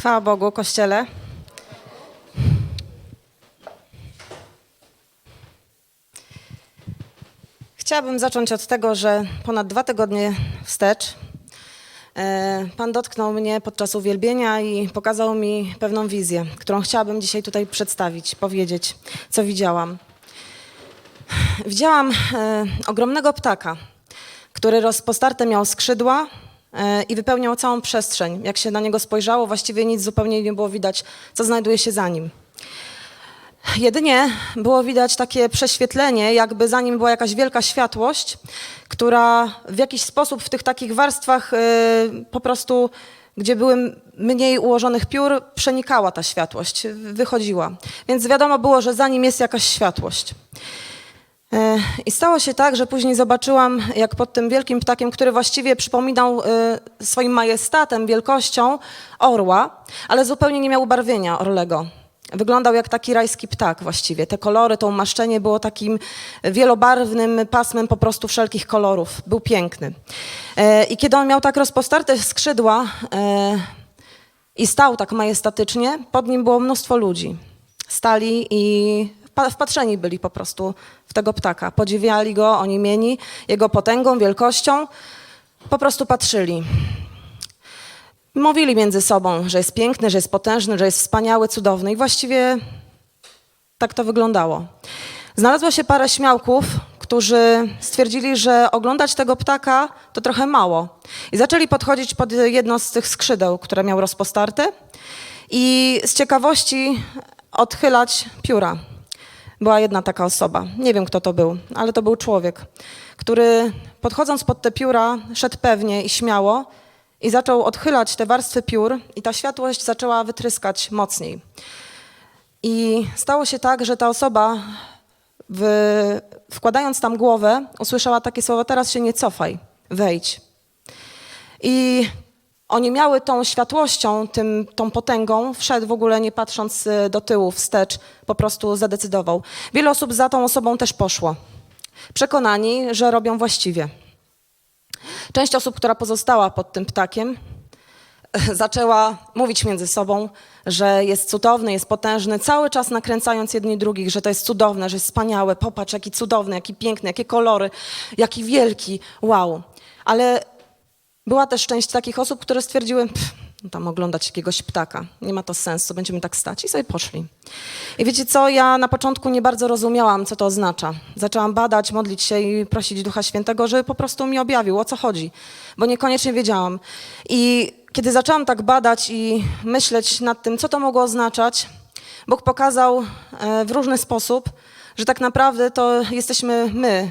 Chwała Bogu, Kościele. Chciałabym zacząć od tego, że ponad dwa tygodnie wstecz e, Pan dotknął mnie podczas uwielbienia i pokazał mi pewną wizję, którą chciałabym dzisiaj tutaj przedstawić, powiedzieć, co widziałam. Widziałam e, ogromnego ptaka, który rozpostarte miał skrzydła i wypełniał całą przestrzeń. Jak się na niego spojrzało, właściwie nic zupełnie nie było widać, co znajduje się za nim. Jedynie było widać takie prześwietlenie, jakby za nim była jakaś wielka światłość, która w jakiś sposób w tych takich warstwach y, po prostu, gdzie były mniej ułożonych piór, przenikała ta światłość, wychodziła. Więc wiadomo było, że za nim jest jakaś światłość. E, I stało się tak, że później zobaczyłam, jak pod tym wielkim ptakiem, który właściwie przypominał e, swoim majestatem, wielkością orła, ale zupełnie nie miał ubarwienia orlego. Wyglądał jak taki rajski ptak właściwie. Te kolory, to umaszczenie było takim wielobarwnym pasmem po prostu wszelkich kolorów. Był piękny. E, I kiedy on miał tak rozpostarte skrzydła i stał tak majestatycznie, pod nim było mnóstwo ludzi. Stali i wpatrzeni byli po prostu w tego ptaka. Podziwiali go, oniemieni jego potęgą, wielkością. Po prostu patrzyli. Mówili między sobą, że jest piękny, że jest potężny, że jest wspaniały, cudowny i właściwie tak to wyglądało. Znalazło się parę śmiałków, którzy stwierdzili, że oglądać tego ptaka to trochę mało. I zaczęli podchodzić pod jedno z tych skrzydeł, które miał rozpostarte i z ciekawości odchylać pióra. Była jedna taka osoba, nie wiem kto to był, ale to był człowiek, który podchodząc pod te pióra szedł pewnie i śmiało i zaczął odchylać te warstwy piór i ta światłość zaczęła wytryskać mocniej. I stało się tak, że ta osoba, w, wkładając tam głowę, usłyszała takie słowo: Teraz się nie cofaj, wejdź. I oni miały tą światłością, tym, tą potęgą, wszedł w ogóle nie patrząc y, do tyłu, wstecz, po prostu zadecydował. Wiele osób za tą osobą też poszło, przekonani, że robią właściwie. Część osób, która pozostała pod tym ptakiem, zaczęła mówić między sobą, że jest cudowny, jest potężny, cały czas nakręcając jedni drugich, że to jest cudowne, że jest wspaniałe, popatrz, jaki cudowny, jaki piękny, jakie kolory, jaki wielki, wow. Ale była też część takich osób, które stwierdziły, "Pff, no tam oglądać jakiegoś ptaka, nie ma to sensu, będziemy tak stać i sobie poszli. I wiecie co, ja na początku nie bardzo rozumiałam, co to oznacza. Zaczęłam badać, modlić się i prosić Ducha Świętego, żeby po prostu mi objawił, o co chodzi, bo niekoniecznie wiedziałam. I kiedy zaczęłam tak badać i myśleć nad tym, co to mogło oznaczać, Bóg pokazał e, w różny sposób, że tak naprawdę to jesteśmy my,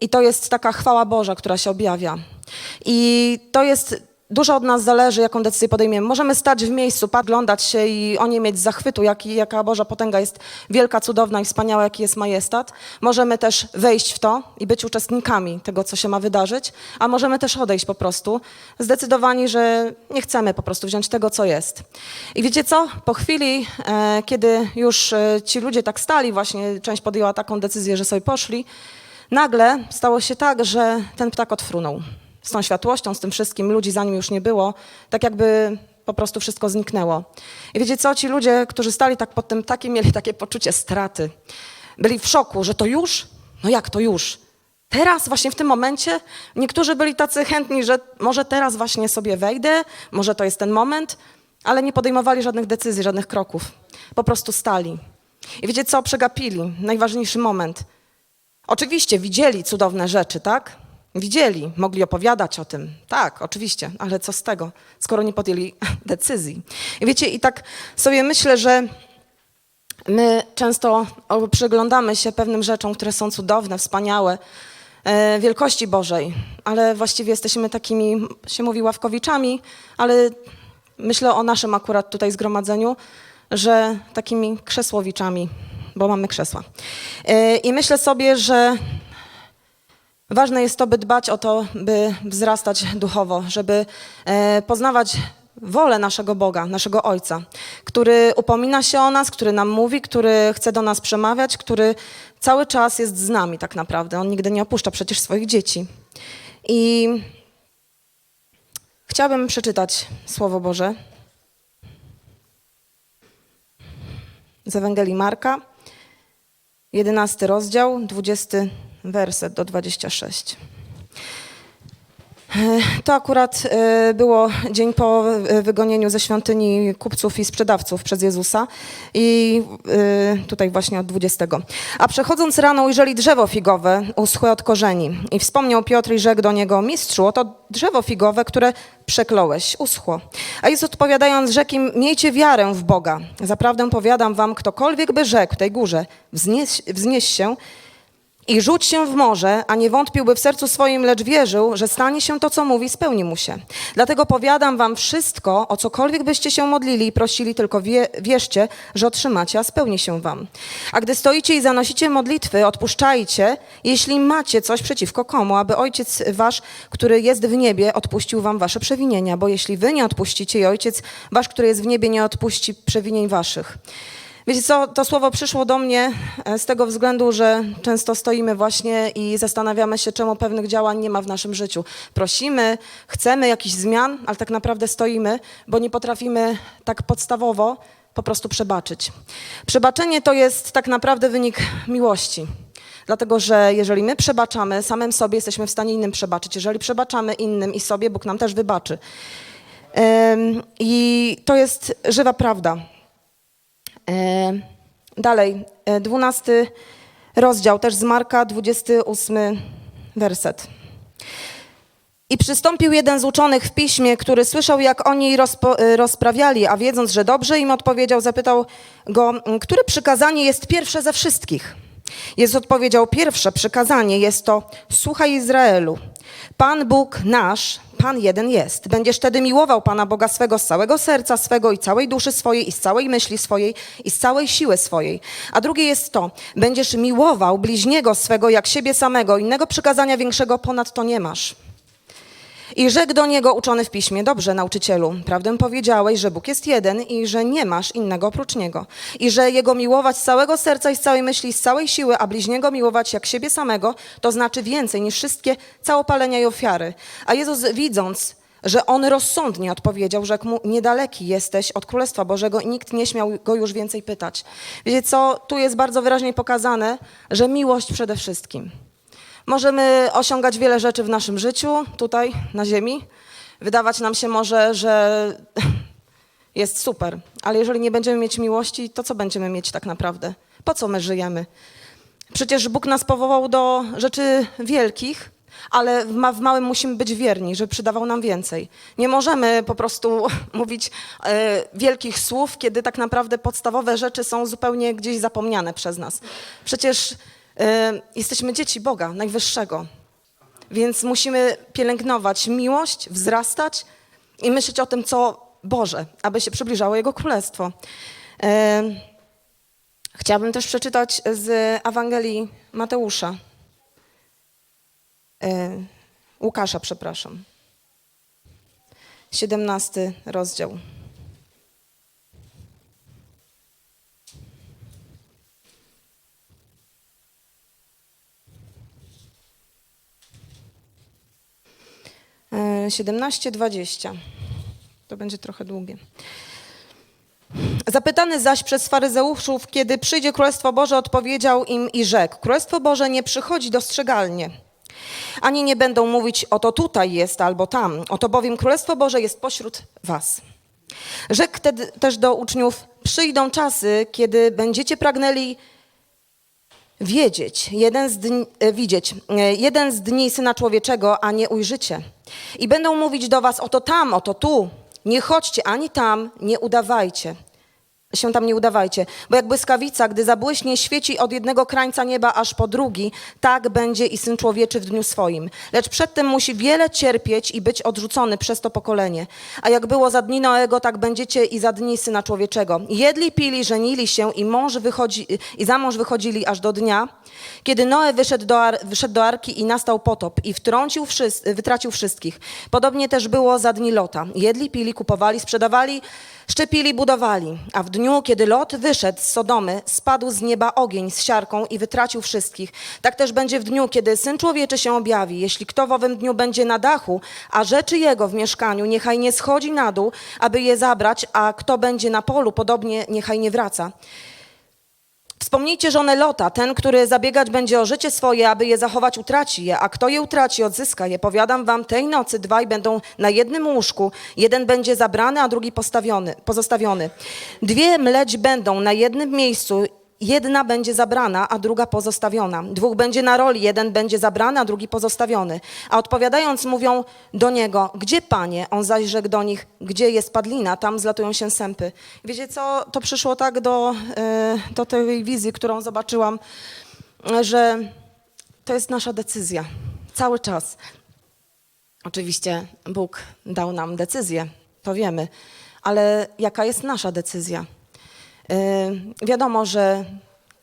i to jest taka chwała Boża, która się objawia. I to jest, dużo od nas zależy, jaką decyzję podejmiemy. Możemy stać w miejscu, podglądać się i o nie mieć zachwytu, jaki, jaka Boża potęga jest wielka, cudowna i wspaniała, jaki jest majestat. Możemy też wejść w to i być uczestnikami tego, co się ma wydarzyć, a możemy też odejść po prostu, zdecydowani, że nie chcemy po prostu wziąć tego, co jest. I wiecie co? Po chwili, e, kiedy już e, ci ludzie tak stali, właśnie część podjęła taką decyzję, że sobie poszli, Nagle stało się tak, że ten ptak odfrunął. Z tą światłością, z tym wszystkim, ludzi za nim już nie było, tak jakby po prostu wszystko zniknęło. I wiecie co, ci ludzie, którzy stali tak pod tym ptakiem, mieli takie poczucie straty. Byli w szoku, że to już? No jak to już? Teraz, właśnie w tym momencie, niektórzy byli tacy chętni, że może teraz właśnie sobie wejdę, może to jest ten moment, ale nie podejmowali żadnych decyzji, żadnych kroków. Po prostu stali. I wiecie co, przegapili najważniejszy moment – Oczywiście widzieli cudowne rzeczy, tak? Widzieli, mogli opowiadać o tym. Tak, oczywiście, ale co z tego, skoro nie podjęli decyzji. I wiecie, i tak sobie myślę, że my często przyglądamy się pewnym rzeczom, które są cudowne, wspaniałe, e, wielkości Bożej, ale właściwie jesteśmy takimi, się mówi, ławkowiczami, ale myślę o naszym akurat tutaj zgromadzeniu, że takimi krzesłowiczami, bo mamy krzesła. E, I myślę sobie, że ważne jest to, by dbać o to, by wzrastać duchowo, żeby e, poznawać wolę naszego Boga, naszego Ojca, który upomina się o nas, który nam mówi, który chce do nas przemawiać, który cały czas jest z nami tak naprawdę. On nigdy nie opuszcza przecież swoich dzieci. I chciałabym przeczytać Słowo Boże. z Ewangelii Marka, 11 rozdział, 20 werset do 26. To akurat e, było dzień po e, wygonieniu ze świątyni kupców i sprzedawców przez Jezusa i e, tutaj właśnie od 20. A przechodząc rano ujrzeli drzewo figowe uschłe od korzeni i wspomniał Piotr i rzekł do niego, mistrzu, oto drzewo figowe, które przekląłeś, uschło. A Jezus odpowiadając rzekł im, miejcie wiarę w Boga. Zaprawdę powiadam wam, ktokolwiek by rzekł tej górze, wznieś, wznieś się, i rzuć się w morze, a nie wątpiłby w sercu swoim, lecz wierzył, że stanie się to, co mówi, spełni mu się. Dlatego powiadam wam wszystko, o cokolwiek byście się modlili i prosili, tylko wie, wierzcie, że otrzymacie, a spełni się wam. A gdy stoicie i zanosicie modlitwy, odpuszczajcie, jeśli macie coś przeciwko komu, aby Ojciec wasz, który jest w niebie, odpuścił wam wasze przewinienia, bo jeśli wy nie odpuścicie i Ojciec wasz, który jest w niebie, nie odpuści przewinień waszych. Wiecie co, to słowo przyszło do mnie e, z tego względu, że często stoimy właśnie i zastanawiamy się, czemu pewnych działań nie ma w naszym życiu. Prosimy, chcemy jakichś zmian, ale tak naprawdę stoimy, bo nie potrafimy tak podstawowo po prostu przebaczyć. Przebaczenie to jest tak naprawdę wynik miłości. Dlatego, że jeżeli my przebaczamy samym sobie, jesteśmy w stanie innym przebaczyć. Jeżeli przebaczamy innym i sobie, Bóg nam też wybaczy. I to jest żywa prawda. E, Dalej, e, 12 rozdział, też z Marka, 28 werset. I przystąpił jeden z uczonych w piśmie, który słyszał, jak oni rozpo, e, rozprawiali, a wiedząc, że dobrze im odpowiedział, zapytał go, "M, które przykazanie jest pierwsze ze wszystkich. Jezus odpowiedział, pierwsze przykazanie jest to, słuchaj Izraelu, Pan Bóg nasz, Pan jeden jest. Będziesz wtedy miłował Pana Boga swego z całego serca swego i całej duszy swojej i z całej myśli swojej i z całej siły swojej. A drugie jest to, będziesz miłował bliźniego swego jak siebie samego. Innego przykazania większego ponad to nie masz. I rzekł do niego uczony w piśmie, dobrze nauczycielu, prawdę powiedziałeś, że Bóg jest jeden i że nie masz innego oprócz Niego. I że Jego miłować z całego serca i z całej myśli, z całej siły, a bliźniego miłować jak siebie samego, to znaczy więcej niż wszystkie całopalenia i ofiary. A Jezus widząc, że on rozsądnie odpowiedział, rzekł mu, niedaleki jesteś od Królestwa Bożego i nikt nie śmiał go już więcej pytać. Wiecie co, tu jest bardzo wyraźnie pokazane, że miłość przede wszystkim. Możemy osiągać wiele rzeczy w naszym życiu, tutaj na ziemi. Wydawać nam się może, że jest super, ale jeżeli nie będziemy mieć miłości, to co będziemy mieć tak naprawdę? Po co my żyjemy? Przecież Bóg nas powołał do rzeczy wielkich, ale w, ma, w małym musimy być wierni, żeby przydawał nam więcej. Nie możemy po prostu mówić e, wielkich słów, kiedy tak naprawdę podstawowe rzeczy są zupełnie gdzieś zapomniane przez nas. Przecież jesteśmy dzieci Boga, Najwyższego. Więc musimy pielęgnować miłość, wzrastać i myśleć o tym, co Boże, aby się przybliżało Jego Królestwo. Chciałabym też przeczytać z Ewangelii Mateusza. Łukasza, przepraszam. 17 rozdział. E, 17-20. To będzie trochę długie. Zapytany zaś przez faryzeuszów, kiedy przyjdzie Królestwo Boże, odpowiedział im i rzekł: Królestwo Boże nie przychodzi dostrzegalnie. Ani nie będą mówić, oto tutaj jest albo tam, oto bowiem Królestwo Boże jest pośród was. Rzekł też do uczniów, przyjdą czasy, kiedy będziecie pragnęli wiedzieć, jeden z dni, e, widzieć, e, jeden z dni Syna Człowieczego, a nie ujrzycie. I będą mówić do was, oto tam, oto tu, nie chodźcie ani tam, nie udawajcie się tam nie udawajcie, bo jak błyskawica, gdy zabłyśnie, świeci od jednego krańca nieba aż po drugi, tak będzie i Syn Człowieczy w dniu swoim. Lecz przedtem musi wiele cierpieć i być odrzucony przez to pokolenie. A jak było za dni Noego, tak będziecie i za dni Syna Człowieczego. Jedli, pili, żenili się i, mąż wychodzi, i za mąż wychodzili aż do dnia, kiedy Noe wyszedł do, ar, wyszedł do Arki i nastał potop i wtrącił wszyscy, wytracił wszystkich. Podobnie też było za dni Lota. Jedli, pili, kupowali, sprzedawali, Szczepili, budowali, a w dniu, kiedy Lot wyszedł z Sodomy, spadł z nieba ogień z siarką i wytracił wszystkich. Tak też będzie w dniu, kiedy Syn Człowieczy się objawi. Jeśli kto w owym dniu będzie na dachu, a rzeczy jego w mieszkaniu, niechaj nie schodzi na dół, aby je zabrać, a kto będzie na polu, podobnie niechaj nie wraca. Wspomnijcie żonę Lota, ten, który zabiegać będzie o życie swoje, aby je zachować, utraci je, a kto je utraci, odzyska je. Powiadam wam, tej nocy dwaj będą na jednym łóżku, jeden będzie zabrany, a drugi postawiony, pozostawiony. Dwie mleć będą na jednym miejscu, Jedna będzie zabrana, a druga pozostawiona. Dwóch będzie na roli, jeden będzie zabrany, a drugi pozostawiony. A odpowiadając mówią do niego, gdzie panie? On zaś rzekł do nich, gdzie jest padlina, tam zlatują się sępy. Wiecie co, to przyszło tak do, e, do tej wizji, którą zobaczyłam, że to jest nasza decyzja. Cały czas. Oczywiście Bóg dał nam decyzję, to wiemy, ale jaka jest nasza decyzja? Yy, Wiadomo, że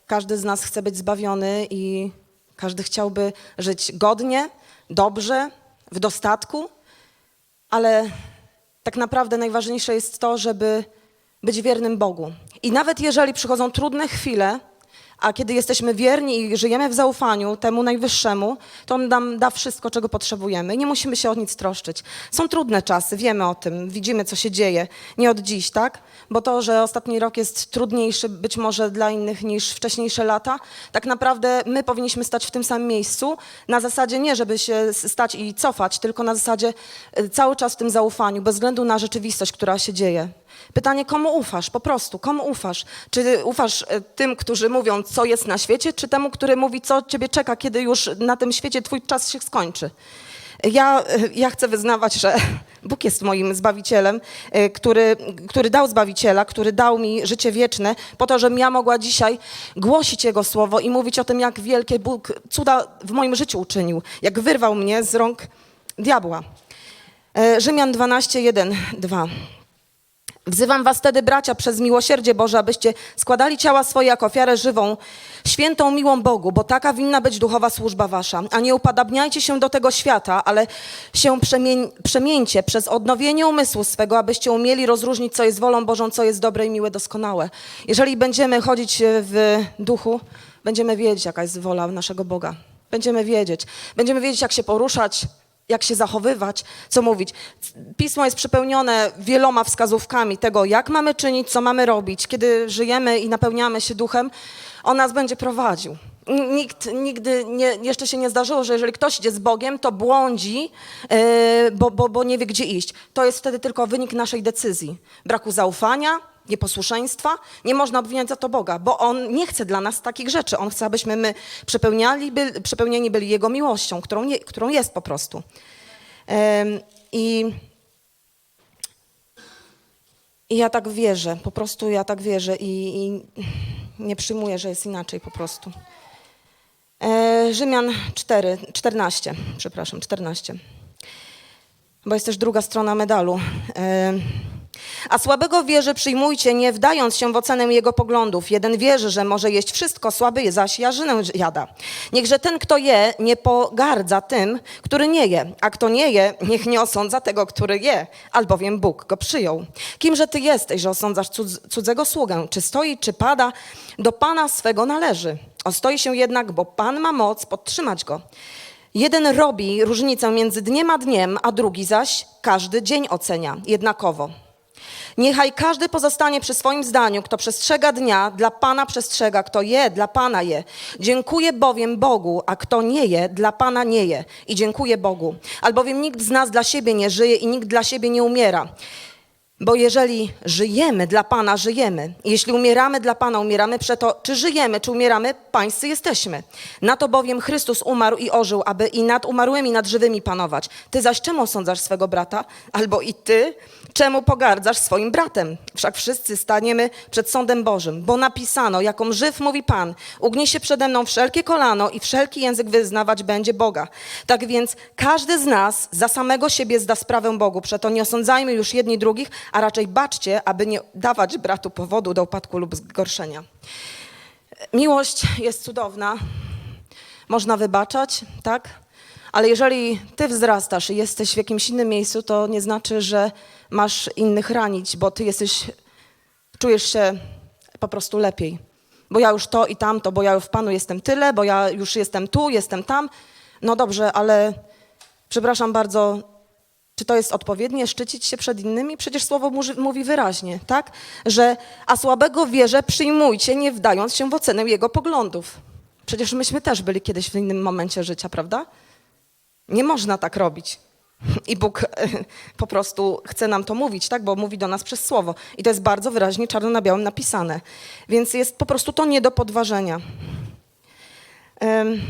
każdy z nas chce być zbawiony i każdy chciałby żyć godnie, dobrze, w dostatku, ale tak naprawdę najważniejsze jest to, żeby być wiernym Bogu. I nawet jeżeli przychodzą trudne chwile, a kiedy jesteśmy wierni i żyjemy w zaufaniu temu najwyższemu, to On nam da wszystko, czego potrzebujemy. I nie musimy się o nic troszczyć. Są trudne czasy, wiemy o tym, widzimy, co się dzieje. Nie od dziś, tak? Bo to, że ostatni rok jest trudniejszy być może dla innych niż wcześniejsze lata, tak naprawdę my powinniśmy stać w tym samym miejscu. Na zasadzie nie, żeby się stać i cofać, tylko na zasadzie y, cały czas w tym zaufaniu, bez względu na rzeczywistość, która się dzieje. Pytanie, komu ufasz? Po prostu, komu ufasz? Czy ufasz e, tym, którzy mówią, co jest na świecie, czy temu, który mówi, co ciebie czeka, kiedy już na tym świecie twój czas się skończy? Ja, e, ja chcę wyznawać, że Bóg jest moim Zbawicielem, e, który, który dał Zbawiciela, który dał mi życie wieczne, po to, żebym ja mogła dzisiaj głosić Jego Słowo i mówić o tym, jak wielkie Bóg cuda w moim życiu uczynił, jak wyrwał mnie z rąk diabła. Rzymian 12, 1, 2. Wzywam was wtedy, bracia, przez miłosierdzie Boże, abyście składali ciała swoje jako ofiarę żywą, świętą, miłą Bogu, bo taka winna być duchowa służba wasza. A nie upadabniajcie się do tego świata, ale się przemień, przemieńcie przez odnowienie umysłu swego, abyście umieli rozróżnić, co jest wolą Bożą, co jest dobre i miłe, doskonałe. Jeżeli będziemy chodzić e, w duchu, będziemy wiedzieć, jaka jest wola naszego Boga. Będziemy wiedzieć. Będziemy wiedzieć, jak się poruszać, jak się zachowywać, co mówić. Pismo jest przepełnione wieloma wskazówkami tego, jak mamy czynić, co mamy robić. Kiedy żyjemy i napełniamy się duchem, on nas będzie prowadził. Nikt nigdy nie, jeszcze się nie zdarzyło, że jeżeli ktoś idzie z Bogiem, to błądzi, yy, bo, bo, bo nie wie, gdzie iść. To jest wtedy tylko wynik naszej decyzji. Braku zaufania, nieposłuszeństwa. Nie można obwiniać za to Boga, bo On nie chce dla nas takich rzeczy. On chce, abyśmy my przepełniali, by, przepełnieni byli Jego miłością, którą, nie, którą jest po prostu. I, I ja tak wierzę, po prostu ja tak wierzę i, i nie przyjmuję, że jest inaczej po prostu. E, Rzymian 4, 14, przepraszam, 14. Bo jest też druga strona medalu. A słabego w wierze przyjmujcie, nie wdając się w ocenę jego poglądów. Jeden wierzy, że może jeść wszystko, słaby zaś jarzynę jada. Niechże ten, kto je, nie pogardza tym, który nie je, a kto nie je, niech nie osądza tego, który je, albowiem Bóg go przyjął. Kimże ty jesteś, że osądzasz cudz, cudzego sługę? Czy stoi, czy pada? Do Pana swego należy. Ostoi się jednak, bo Pan ma moc podtrzymać go. Jeden robi różnicę między dniem a dniem, a drugi zaś każdy dzień ocenia jednakowo. Niechaj każdy pozostanie przy swoim zdaniu, kto przestrzega dnia, dla Pana przestrzega, kto je, dla Pana je. Dziękuję bowiem Bogu, a kto nie je, dla Pana nie je. I dziękuję Bogu. Albowiem nikt z nas dla siebie nie żyje i nikt dla siebie nie umiera. Bo jeżeli żyjemy dla Pana, żyjemy. Jeśli umieramy dla Pana, umieramy przeto, czy żyjemy, czy umieramy, pańscy jesteśmy. Na to bowiem Chrystus umarł i ożył, aby i nad umarłymi, i nad żywymi panować. Ty zaś czemu osądzasz swego brata? Albo i ty, czemu pogardzasz swoim bratem? Wszak wszyscy staniemy przed sądem Bożym, bo napisano, jaką żyw mówi Pan, ugnie się przede mną wszelkie kolano i wszelki język wyznawać będzie Boga. Tak więc każdy z nas za samego siebie zda sprawę Bogu, przeto nie osądzajmy już jedni drugich, a raczej baczcie, aby nie dawać bratu powodu do upadku lub zgorszenia. Miłość jest cudowna, można wybaczać, tak? Ale jeżeli ty wzrastasz i jesteś w jakimś innym miejscu, to nie znaczy, że masz innych ranić, bo ty jesteś, czujesz się po prostu lepiej. Bo ja już to i tamto, bo ja już w Panu jestem tyle, bo ja już jestem tu, jestem tam. No dobrze, ale przepraszam bardzo, Czy to jest odpowiednie szczycić się przed innymi? Przecież słowo mówi wyraźnie, tak? Że a słabego wierze przyjmujcie, nie wdając się w ocenę jego poglądów. Przecież myśmy też byli kiedyś w innym momencie życia, prawda? Nie można tak robić. I Bóg e, po prostu chce nam to mówić, tak? Bo mówi do nas przez słowo. I to jest bardzo wyraźnie czarno na białym napisane. Więc jest po prostu to nie do podważenia. Em,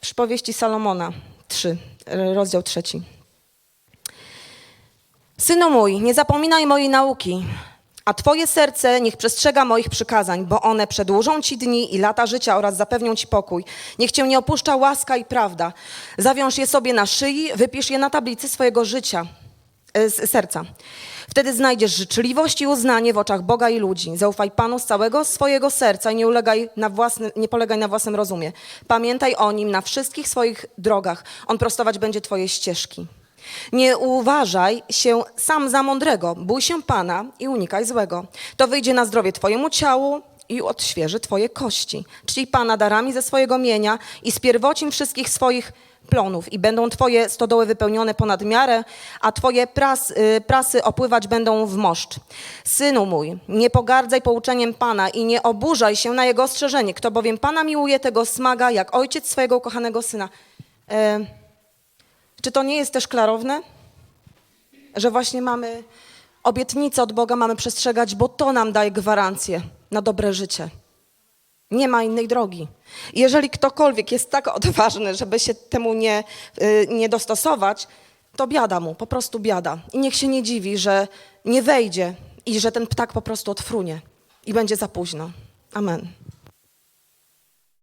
Przypowieści Salomona 3, e, rozdział trzeci. Synu mój, nie zapominaj mojej nauki, a twoje serce niech przestrzega moich przykazań, bo one przedłużą ci dni i lata życia oraz zapewnią ci pokój. Niech cię nie opuszcza łaska i prawda. Zawiąż je sobie na szyi, wypisz je na tablicy swojego życia, e, serca. Wtedy znajdziesz życzliwość i uznanie w oczach Boga i ludzi. Zaufaj Panu z całego swojego serca i nie, ulegaj na własny, nie polegaj na własnym rozumie. Pamiętaj o Nim na wszystkich swoich drogach. On prostować będzie Twoje ścieżki. Nie uważaj się sam za mądrego, bój się Pana i unikaj złego. To wyjdzie na zdrowie Twojemu ciału i odświeży Twoje kości. Czcij Pana darami ze swojego mienia i z pierwocin wszystkich swoich plonów i będą Twoje stodoły wypełnione ponad miarę, a Twoje pras, y, prasy opływać będą w moszcz. Synu mój, nie pogardzaj pouczeniem Pana i nie oburzaj się na Jego ostrzeżenie. Kto bowiem Pana miłuje, tego smaga, jak ojciec swojego ukochanego syna. E, czy to nie jest też klarowne? Że właśnie mamy obietnicę od Boga, mamy przestrzegać, bo to nam daje gwarancję na dobre życie. Nie ma innej drogi. Jeżeli ktokolwiek jest tak odważny, żeby się temu nie, y, nie dostosować, to biada mu, po prostu biada. I niech się nie dziwi, że nie wejdzie i że ten ptak po prostu odfrunie i będzie za późno. Amen.